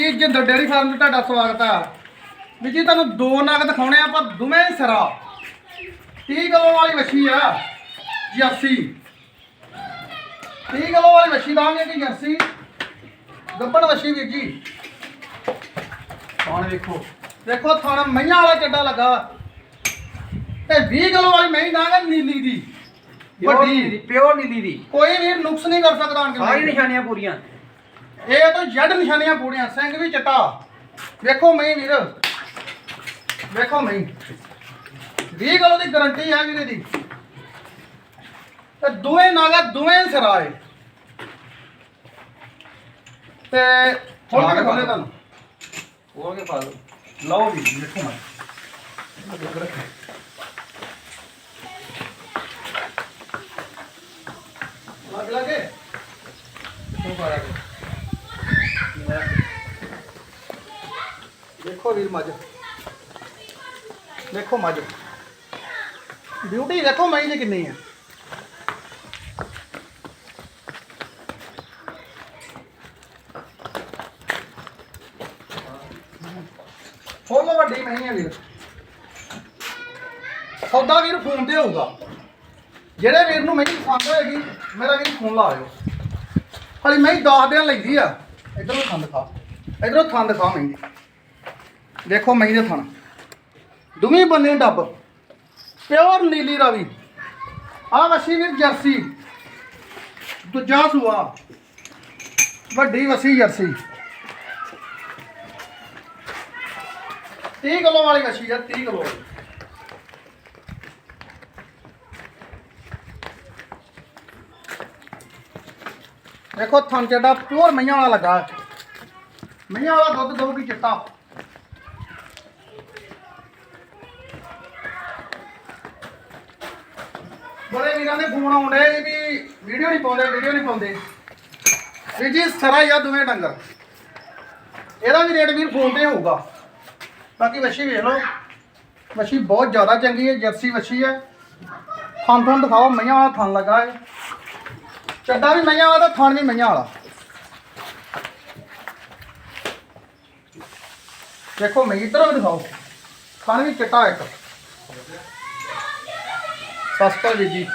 ਜੀ Jinder dairy farm ਤੇ ਤੁਹਾਡਾ ਸਵਾਗਤ ਆ। ਵੀ ਜੀ ਤੁਹਾਨੂੰ ਦੋ ਨਗ ਦਿਖਾਉਣੇ ਆ ਪਰ ਦੋਵੇਂ ਹੀ ਸਿਰਾ। 30 ਕਿਲੋ ਵਾਲੀ ਮੱਛੀ ਆ ਜਰਸੀ। 30 ਕਿਲੋ ਵਾਲੀ ਮੱਛੀ ਲਾਵਾਂਗੇ ਕਿ ਜਰਸੀ। ਗੱਬਣ ਮੱਛੀ ਵੀਰ ਜੀ। ਥਾਣ ਵੇਖੋ। ਦੇਖੋ ਥਾਣ ਮਈਆਂ ਵਾਲਾ ਚੱਡਾ ਲੱਗਾ। ਤੇ 20 ਕਿਲੋ ਵਾਲੀ ਮਹੀਂ ਦਾਂਗੇ ਨੀਲੀ ਦੀ। ਵੱਡੀ। ਪਿਓਰ ਨੀਲੀ ਦੀ। ਕੋਈ ਵੀਰ ਨੁਕਸ ਨਹੀਂ ਕਰ ਸਕਦਾ ਆਣ ਕੇ ਸਾਰੀ। ਨਿਸ਼ਾਨੀਆਂ ਪੂਰੀਆਂ। ਇਹ ਤਾਂ ਜੱਡ ਨਿਸ਼ਾਨੀਆਂ ਪੂਰੀਆਂ ਸਿੰਘ ਵੀ ਚਟਾ। ਵੇਖੋ ਮੈਂ ਵੀਰ। ਵੇਖੋ ਮੈਂ 20 ਕਿਲੋ ਦੀ ਗਾਰੰਟੀ ਹੈ ਵੀਰੇ ਦੀ। ਤੇ ਦੋਵੇਂ ਨਾਗਾ ਦੋਵੇਂ ਸਰਾਏ। ਤੇ ਹੁਣ ਕੇ ਖੋਲੇ ਤੁਹਾਨੂੰ। ਹੋਰ ਕੇ ਪਾ ਲਓ ਵੀ ਵੇਖੋ ਮੈਂ ਲੱਗ ਲੱਗੇ ਦੇਖੋ ਵੀਰ ਮੱਝ। ਦੇਖੋ ਮੱਝ। ਬਿਊਟੀ ਦੇਖੋ ਮਈ ਦੀ ਕਿੰਨੀ ਹੈ। ਫੁੱਲ ਵੱਡੀ ਮਈ ਹੈ ਵੀਰ। ਸੌਦਾ ਵੀਰ ਫੋਨ ਤੇ ਹੋਊਗਾ। ਜਿਹੜੇ ਵੀਰ ਨੂੰ ਮਹੀਂ ਪਸੰਦ ਹੋਏਗੀ, ਮੇਰਾ ਵੀਰ ਫੋਨ ਲਾ ਲਾਇਓ ਹਲੀ ਮੈਂ 10 ਦਿਨ ਲੈਂਦੀ ਆ। ਇਧਰੋਂ ਥੰਦ ਖਾ ਇਧਰੋਂ ਥੰਦ ਖਾ ਮਹੀਂ। ਦੇਖੋ ਮਹੀਂ ਦੇ ਥਣ। ਦੁਵੇਂ ਬੰਨੇ ਡੱਬ। ਪਿਓਰ ਨੀਲੀ ਰਾਵੀ। ਆ ਵਸੀ ਵੀਰ ਜਰਸੀ। ਦੂਜਾ ਸੂਆ। ਵੱਡੀ ਵਸੀ ਜਰਸੀ। 30 ਕਿਲੋ ਵਾਲੀ ਵਸੀ ਆ 30 ਕਿਲੋ। ਵਾਲੀ ਦੇਖੋ ਥਣ ਚੱਡਾ ਪਿਓਰ ਮਈਆਂ ਵਾਲਾ ਲੱਗਾ। ਹੈ। ਮਈਆਂ ਵਾਲਾ ਦੁੱਧ ਦਊਗੀ ਚਿੱਟਾ। ਬੜੇ ਵੀਰਾਂ ਦੇ ਫੋਨ ਆਉਂਦੇ ਵੀ ਵੀਡੀਓ ਨਹੀਂ ਪਾਉਂਦੇ, ਵੀਡੀਓ ਨਹੀਂ ਪਾਉਂਦੇ। ਵੀ ਜੀ ਸਰਾ ਯਾ ਦੋਵੇਂ ਡੰਗਰ। ਇਹਦਾ ਵੀ ਰੇਟ ਵੀਰ ਫੋਨ ਤੇ ਹੋਊਗਾ। ਬਾਕੀ ਵੱਛੀ ਵੇਖ ਲਓ। ਵੱਛੀ ਬਹੁਤ ਜ਼ਿਆਦਾ ਚੰਗੀ ਹੈ, ਜਰਸੀ ਵੱਛੀ ਹੈ। ਥਣ ਥਣ ਦਿਖਾਓ, ਮਈਆਂ ਵਾਲਾ ਥਣ ਲੱਗਾ ਹੈ। ਚੱਡਾ ਵੀ ਮਈਆਂ ਵਾਲਾ ਤੇ ਥਣ ਵੀ ਮਈਆਂ ਵਾਲਾ। ਦੇਖੋ ਮਈ, ਇਧਰੋਂ ਵੀ ਦਿਖਾਓ। ਥਣ ਵੀ ਚਿੱਟਾ ਇੱਕ। ਸਸਤਾ ਜੀ ਜੀ